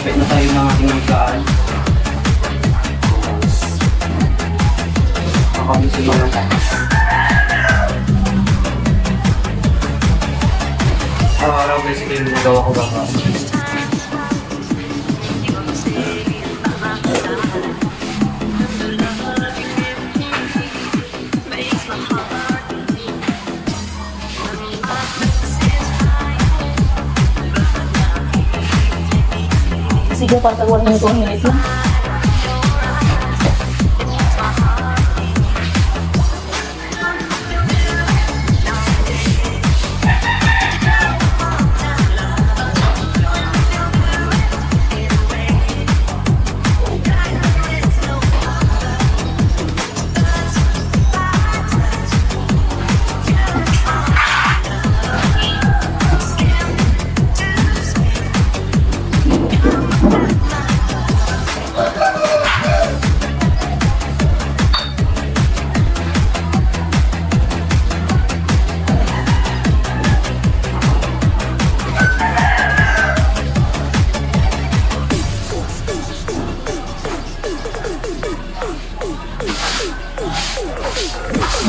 Kapit na tayo ng ating magkaan. Kakabisi mo lang tayo. Araw-araw basically yung ginagawa ko baka. Sige, patawal mo itong minute na.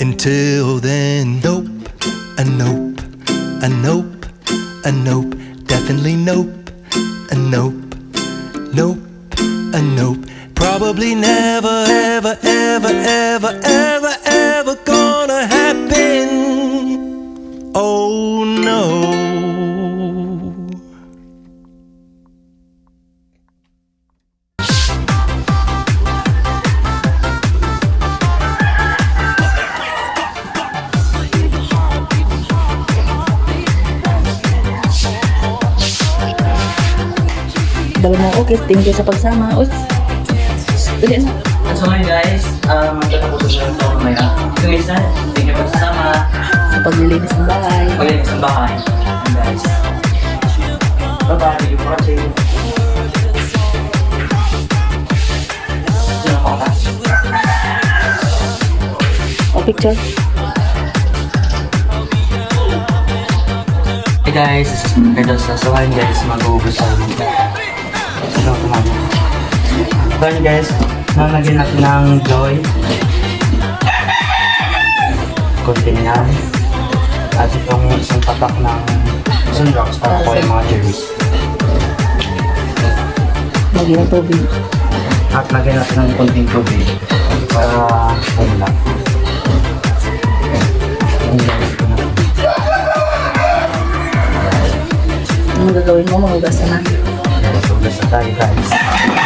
Until then, nope, a nope, a nope, a nope, definitely nope, a nope, nope, a nope. Probably never, ever, ever, ever, ever, ever gonna happen. Oh Dami mo okay. Thank you sa pagsama. Uy. Dali na. At so ngayon guys, uh, magtatapos na lang ito mamaya. So minsan, thank you sasama. Sa paglilinis ng bahay. Pagdating sa bahay. And guys, bye-bye. Thank you for watching. Sino ko ka? O picture. Hey guys, this is Pedro sa so ngayon guys, mag-uubos Ngayon guys, nalagyan natin ng joy. Kunting yan. At itong isang tatak ng sunrocks para po yung mga cherries. Lagi ng tubig. At lagyan natin ng kunting tubig para umulak. Ayan guys, Ano gagawin mo? Mahugasan na. Na tayo guys.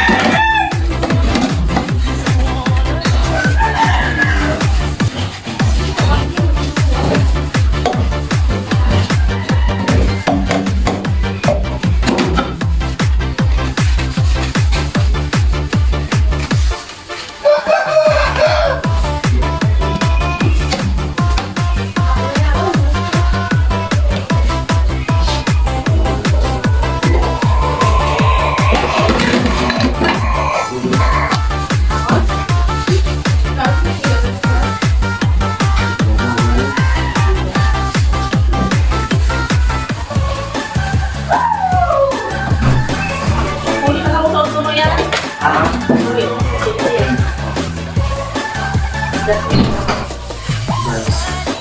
Nice.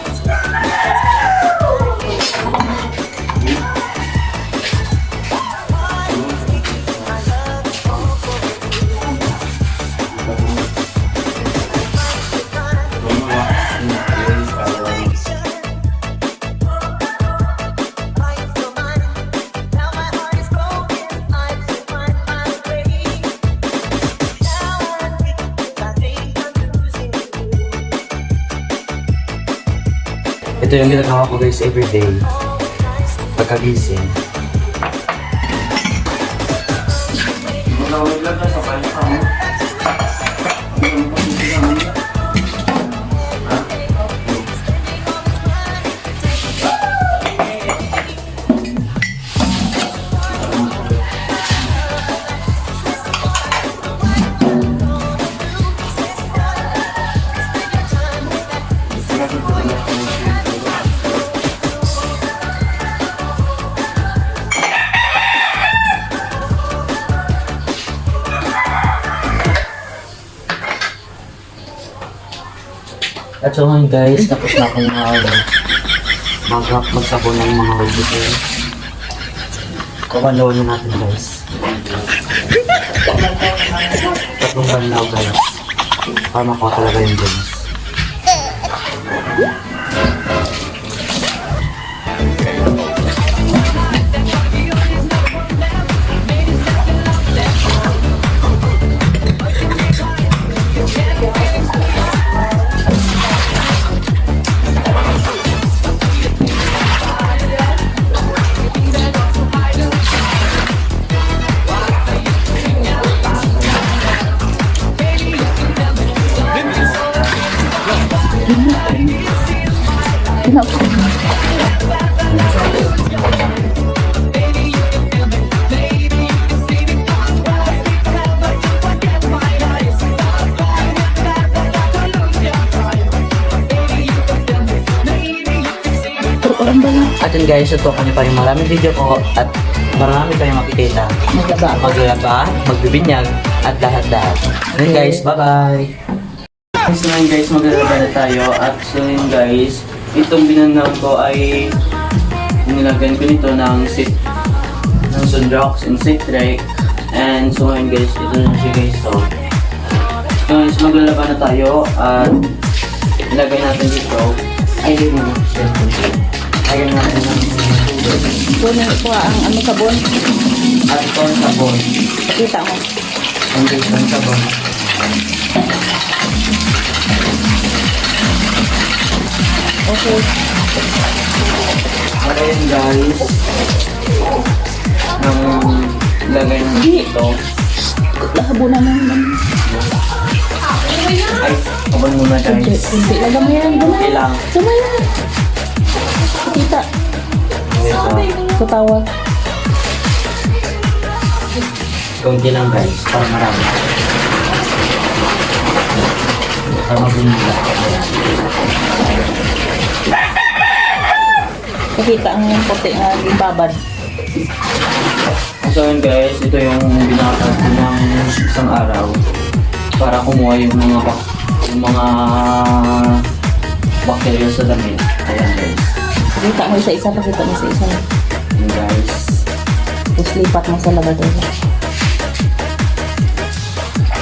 Ito yung ginagawa ko guys everyday. Pagkagising. At so ngayon guys, tapos na akong mag mag magsabon ng mga hubusin. Kabanlawan na natin guys. Tatlong banlaw guys. Para makuha talaga yung guys. Yun guys, ito kami pa yung maraming video ko at marami kayong makikita. Maglaba. Maglaba, magbibinyag, at lahat-lahat. Then guys, bye-bye! So ngayon guys, maglalaba na tayo. At so yun guys, itong binanaw ko ay nilagyan ko nito ng sit ng Sundrox and Citrek. And so ngayon guys, ito na siya guys. So, guys, maglalaba na tayo at ilagay natin dito. Ay, hindi mo. Lagyan natin ng tubig. Kunin ko ang ano sabon. At ang sabon. Pakita mo. Ang ang sabon. Okay. Ayan guys. Nang lagay ng dito. Lahabo na naman. Ay, kabon muna guys. hindi. Lagam mo yan. Okay lang. Gamay yan. Sa tawag. Kunti lang guys, para marami. Para mabunila. Pakita ang puti nga ibabad. So yun guys, ito yung binakad ko ng isang araw para kumuha yung mga bak yung mga bacteria sa damit. Ayan guys. Pakita mo isa-isa. Pakita mo isa-isa. Ayan guys. Tapos lipat mo sa labador.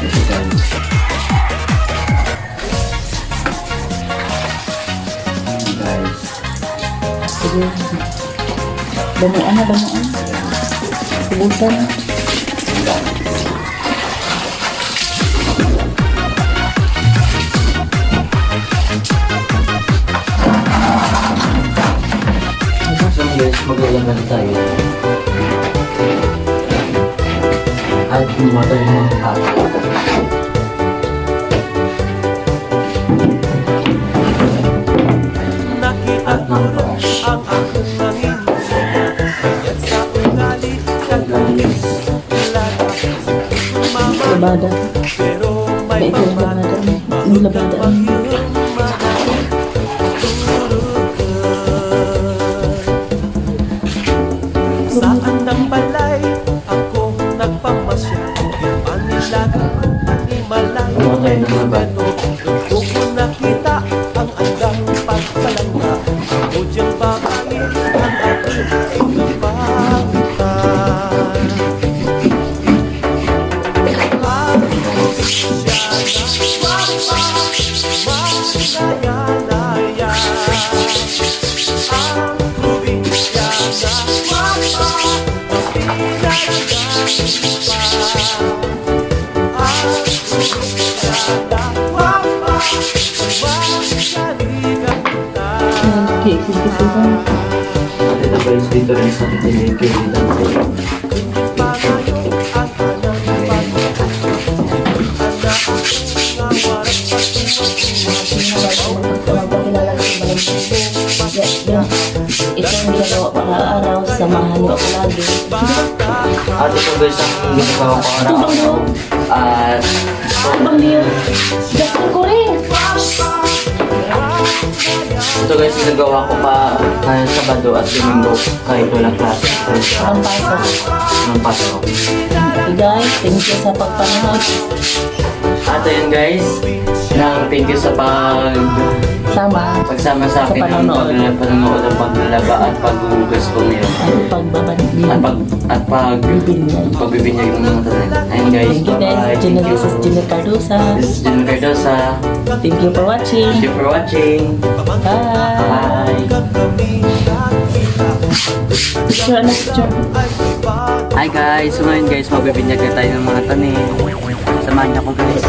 Ito guys. Guys. Sige. Damuan na, damuan. Tubusan. Ayan maglalaban tayo. At gumawa tayo ng mga hack. At ng brush. Labada. Ba ito yung labada. Yung labada. Malayo ay magano Gusto ko nakita ang andang pagsalanta O diyang babae ang aking kapagitan Ang siya na mapa Magkaya-laya Ang tubig siya na mapa Ang pinagagalipan guys, dito rin sa titigil kay Dante. Panayo ang Ito ang ginagawa ko araw-araw. Samahan niyo ako lagi. At ito guys, ang ginagawa ko araw-araw. At Abang niyo. Gaston ko rin. ito guys, ginagawa ko pa kahit Sabado at Domingo kahit walang klase. Ang pasok. ng Pasko. Okay guys, thank you sa pagpanood. At ayun guys, nang thank you sa pag Sama. pagsama sa akin Sa ng panonood. pag- panonood ng paglalaba at paghugas ko ngayon. Ang pagbabanggit. At pag at pag Bibinyag. pagbibinyag ng mga tanan. Ayun guys, Thank you guys. bye-bye. Gina, Thank this is you. Gina Cardosa. This is Jun Cardosa. Thank you for watching. Thank you for watching. Bye. Bye. Picture, picture? Hi guys, so ngayon guys, mabibinyag na tayo ng mga tanim. Samahan niyo ako guys.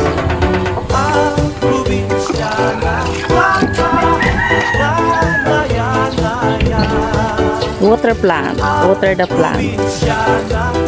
Ang probinsya na Water plant. Water the plant.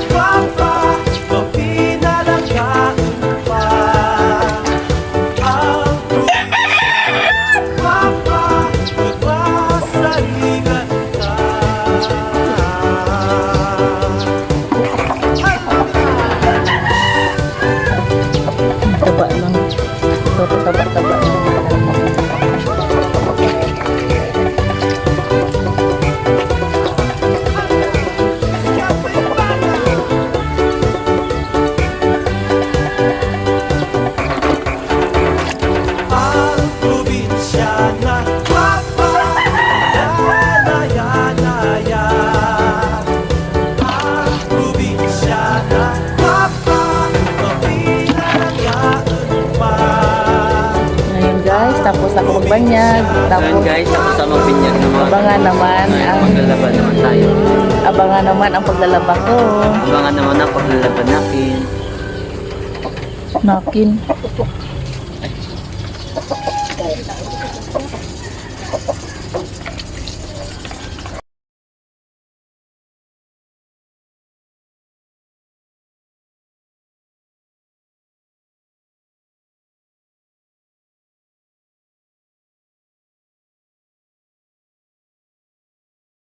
Tapos ako. Ngayon Tapos guys, tapos na magbinyag ng mga Abangan naman ang- maglalaban naman tayo. abangan naman ang paglalaba ko. Abangan naman ang paglalaban natin. Nakin.